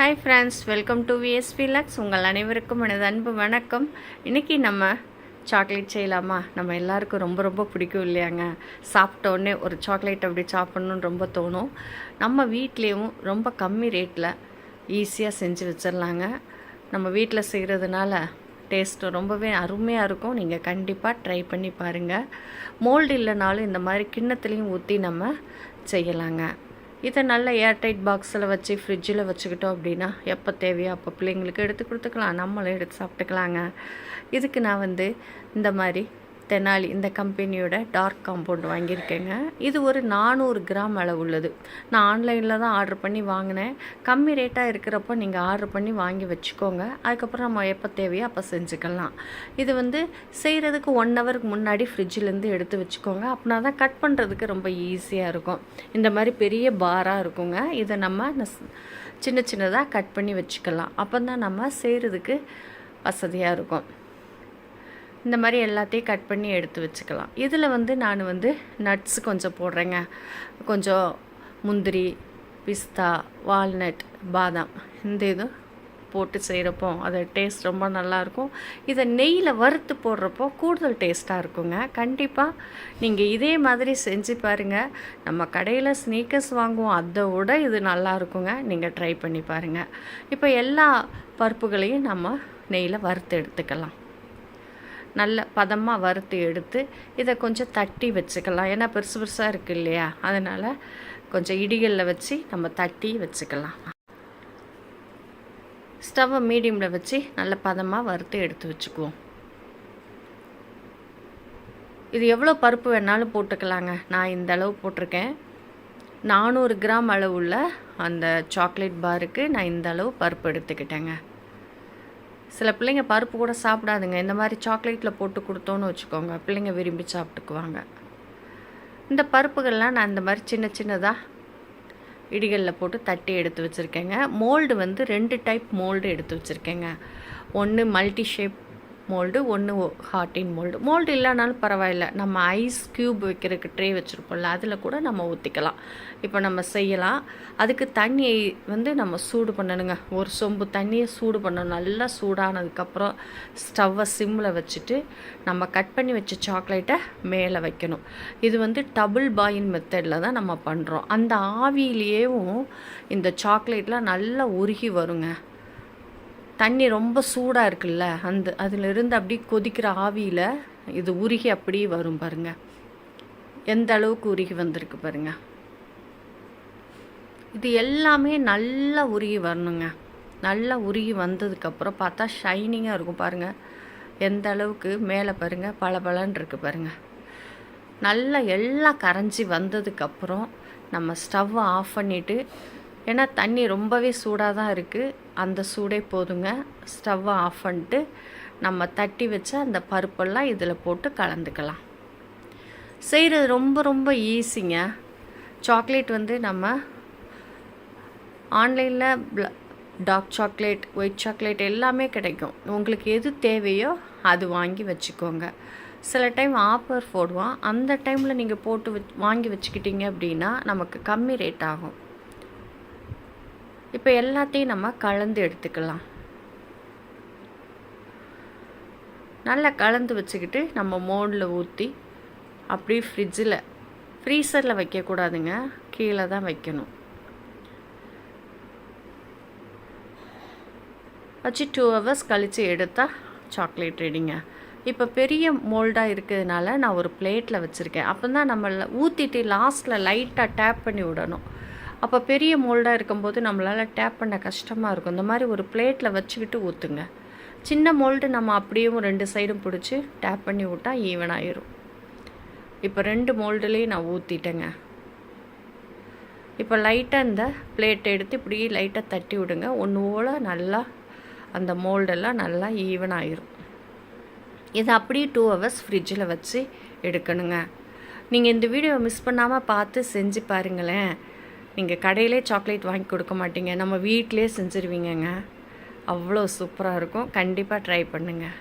Hi friends welcome to VSP lux உங்கள் அனைவருக்கும் எனது அன்பு வணக்கம். இன்றைக்கி நம்ம சாக்லேட் செய்யலாமா? நம்ம எல்லாருக்கும் ரொம்ப ரொம்ப பிடிக்கும் இல்லையாங்க? சாப்பிட்டோன்னே ஒரு சாக்லேட் அப்படி சாப்பிட்ணுன்னு ரொம்ப தோணும். நம்ம வீட்லேயும் ரொம்ப கம்மி ரேட்டில் ஈஸியாக செஞ்சு வச்சிடலாங்க. நம்ம வீட்டில் செய்கிறதுனால டேஸ்ட்டு ரொம்பவே அருமையாக இருக்கும். நீங்கள் கண்டிப்பாக ட்ரை பண்ணி பாருங்கள் மோல்டு இல்லைனாலும் இந்த மாதிரி கிண்ணத்துலேயும் ஊற்றி நம்ம செய்யலாங்க. இதை நல்ல ஏர்டைட் பாக்ஸில் வச்சு ஃப்ரிட்ஜில் வச்சுக்கிட்டோம் அப்படின்னா எப்போ தேவையோ அப்போ பிள்ளைங்களுக்கு எடுத்து கொடுத்துக்கலாம். நம்மளும் எடுத்து சாப்பிட்டுக்கலாங்க. இதுக்கு நான் வந்து இந்த மாதிரி தெனாலி இந்த கம்பெனியோட டார்க் காம்பவுண்ட் வாங்கியிருக்கேங்க. இது ஒரு நானூறு கிராம் அளவு உள்ளது நான் ஆன்லைனில் தான் ஆர்டர் பண்ணி வாங்கினேன். கம்மி ரேட்டாக இருக்கிறப்போ நீங்கள் ஆர்டர் பண்ணி வாங்கி வச்சுக்கோங்க. அதுக்கப்புறம் நம்ம எப்போ தேவையோ அப்போ செஞ்சுக்கலாம். இது வந்து செய்கிறதுக்கு ஒன் ஹவருக்கு முன்னாடி ஃப்ரிட்ஜிலேருந்து எடுத்து வச்சுக்கோங்க. அப்படின்னா தான் கட் பண்ணுறதுக்கு ரொம்ப ஈஸியாக இருக்கும். இந்த மாதிரி பெரிய பாராக இருக்குங்க. இதை நம்ம சின்ன சின்னதாக கட் பண்ணி வச்சுக்கலாம். அப்போ தான் நம்ம செய்கிறதுக்கு வசதியாக இருக்கும். இந்த மாதிரி எல்லாத்தையும் கட் பண்ணி எடுத்து வச்சுக்கலாம். இதில் வந்து நான் வந்து நட்ஸ் கொஞ்சம் போடுறேங்க. கொஞ்சம் முந்திரி பிஸ்தா வால்நட் பாதாம் இந்த இதுவும் போட்டு செய்கிறப்போ அது டேஸ்ட் ரொம்ப நல்லாயிருக்கும் இதை நெய்யில் வறுத்து போடுறப்போ கூடுதல் டேஸ்ட்டாக இருக்குங்க. கண்டிப்பாக நீங்கள் இதே மாதிரி செஞ்சு பாருங்கள் நம்ம கடையில் ஸ்னீக்கர்ஸ் வாங்குவோம். அதை விட இது நல்லா இருக்குங்க. நீங்கள் ட்ரை பண்ணி பாருங்கள் இப்போ எல்லா பருப்புகளையும் நம்ம நெய்யில் வறுத்து எடுத்துக்கலாம். நல்ல பதமாக வறுத்து எடுத்து இதை கொஞ்சம் தட்டி வச்சுக்கலாம். ஏன்னா பெருசு பெருசாக இருக்குது இல்லையா? அதனால் கொஞ்சம் இடிகளில் வச்சு நம்ம தட்டி வச்சுக்கலாம். ஸ்டவ்வை மீடியமில் வச்சு நல்ல பதமாக வறுத்து எடுத்து வச்சுக்குவோம். இது எவ்வளோ பருப்பு வேணாலும் போட்டுக்கலாங்க. நான் இந்த அளவு போட்டிருக்கேன். நானூறு கிராம் அளவுள்ள அந்த சாக்லேட் பாருக்கு நான் இந்த அளவு பருப்பு எடுத்துக்கிட்டேங்க. சில பிள்ளைங்க பருப்பு கூட சாப்பிடாதுங்க. இந்த மாதிரி சாக்லேட்டில் போட்டு கொடுத்தோன்னு வச்சுக்கோங்க. பிள்ளைங்க விரும்பி சாப்பிட்டுக்குவாங்க. இந்த பருப்புகள்லாம் நான் இந்த மாதிரி சின்ன சின்னதாக இடிகளில் போட்டு தட்டி எடுத்து வச்சுருக்கேங்க. மோல்டு வந்து ரெண்டு டைப் மோல்டு எடுத்து வச்சுருக்கேங்க. ஒன்று மல்டி ஷேப் மோல்டு ஒன்று ஹார்டின் மோல்டு மோல்டு இல்லைனாலும் பரவாயில்ல. நம்ம ஐஸ் க்யூப் வைக்கிறதுக்கு ட்ரே வச்சுருப்போம்ல அதில் கூட நம்ம ஊற்றிக்கலாம் இப்போ நம்ம செய்யலாம். அதுக்கு தண்ணியை வந்து நம்ம சூடு பண்ணணுங்க. ஒரு சொம்பு தண்ணியை சூடு பண்ணணும். நல்லா சூடானதுக்கப்புறம் ஸ்டவ்வை சிம்மில் வச்சுட்டு நம்ம கட் பண்ணி வச்ச சாக்லேட்டை மேலே வைக்கணும். இது வந்து டபுள் பாயின் மெத்தடில் தான் நம்ம பண்ணுறோம் அந்த ஆவியிலேயும் இந்த சாக்லேட்லாம் நல்லா உருகி வருங்க. தண்ணி ரொம்ப சூடாக இருக்குல்ல அந்த அதிலிருந்து அப்படியே கொதிக்கிற ஆவியில் இது உருகி அப்படியே வரும் பாருங்க. எந்த அளவுக்கு உருகி வந்திருக்கு பாருங்க. இது எல்லாமே நல்லா உருகி வரணுங்க. நல்லா உருகி வந்ததுக்கப்புறம் பார்த்தா ஷைனிங்காக இருக்கும் பாருங்கள் எந்த அளவுக்கு மேலே பாருங்கள் பளபளன்னு இருக்கு பாருங்கள் நல்லா எல்லாம் கரைஞ்சி வந்ததுக்கப்புறம் நம்ம ஸ்டவ்வை ஆஃப் பண்ணிவிட்டு ஏன்னா தண்ணி ரொம்பவே சூடாக தான் இருக்குது அந்த சூடே போதுங்க. ஸ்டவ்வை ஆஃப் பண்ணிட்டு நம்ம தட்டி வச்ச அந்த பருப்பெல்லாம் இதில் போட்டு கலந்துக்கலாம். செய்கிறது ரொம்ப ரொம்ப ஈஸிங்க. சாக்லேட் வந்து நம்ம ஆன்லைனில் டார்க் சாக்லேட் ஒயிட் சாக்லேட் எல்லாமே கிடைக்கும். உங்களுக்கு எது தேவையோ அது வாங்கி வச்சுக்கோங்க. சில டைம் ஆஃபர் போடுவான். அந்த டைமில் நீங்கள் போட்டு வச் வாங்கி வச்சுக்கிட்டீங்க அப்படின்னா நமக்கு கம்மி ரேட் ஆகும். இப்போ எல்லாத்தையும் நம்ம கலந்து எடுத்துக்கலாம். நல்லா கலந்து வச்சுக்கிட்டு நம்ம மோனில் ஊற்றி அப்படியே ஃப்ரிட்ஜில் ஃப்ரீசரில் வைக்கக்கூடாதுங்க. கீழே தான் வைக்கணும். வச்சு டூ ஹவர்ஸ் கழித்து எடுத்தால் சாக்லேட் ரெடிங்க இப்போ பெரிய மோல்டாக இருக்கிறதுனால நான் ஒரு பிளேட்டில் வச்சுருக்கேன். அப்போ தான் நம்ம ஊற்றிட்டு லாஸ்ட்டில் லைட்டாக டேப் பண்ணி விடணும். அப்போ பெரிய மோல்டாக இருக்கும்போது நம்மளால் டேப் பண்ண கஷ்டமாக இருக்கும். இந்த மாதிரி ஒரு பிளேட்டில் வச்சுக்கிட்டு ஊற்றுங்க சின்ன மோல்டு நம்ம அப்படியும் ரெண்டு சைடும் பிடிச்சி டேப் பண்ணி விட்டால் ஈவனாயிரும் இப்போ ரெண்டு மோல்டுலேயும் நான் ஊற்றிட்டேங்க இப்போ லைட்டாக இந்த பிளேட்டை எடுத்து இப்படி லைட்டாக தட்டி விடுங்க. ஒன்று போல் நல்லா அந்த மோல்டெல்லாம் நல்லா ஈவன் ஆயிரும். இதை அப்படியே டூ ஹவர்ஸ் ஃப்ரிட்ஜில் வச்சு எடுக்கணுங்க. நீங்கள் இந்த வீடியோவை மிஸ் பண்ணாமல் பார்த்து செஞ்சு பாருங்களேன். நீங்கள் கடையிலே சாக்லேட் வாங்கி கொடுக்க மாட்டீங்க. நம்ம வீட்டிலே செஞ்சுருவீங்கங்க. அவ்வளோ சூப்பராக இருக்கும். கண்டிப்பாக ட்ரை பண்ணுங்கள்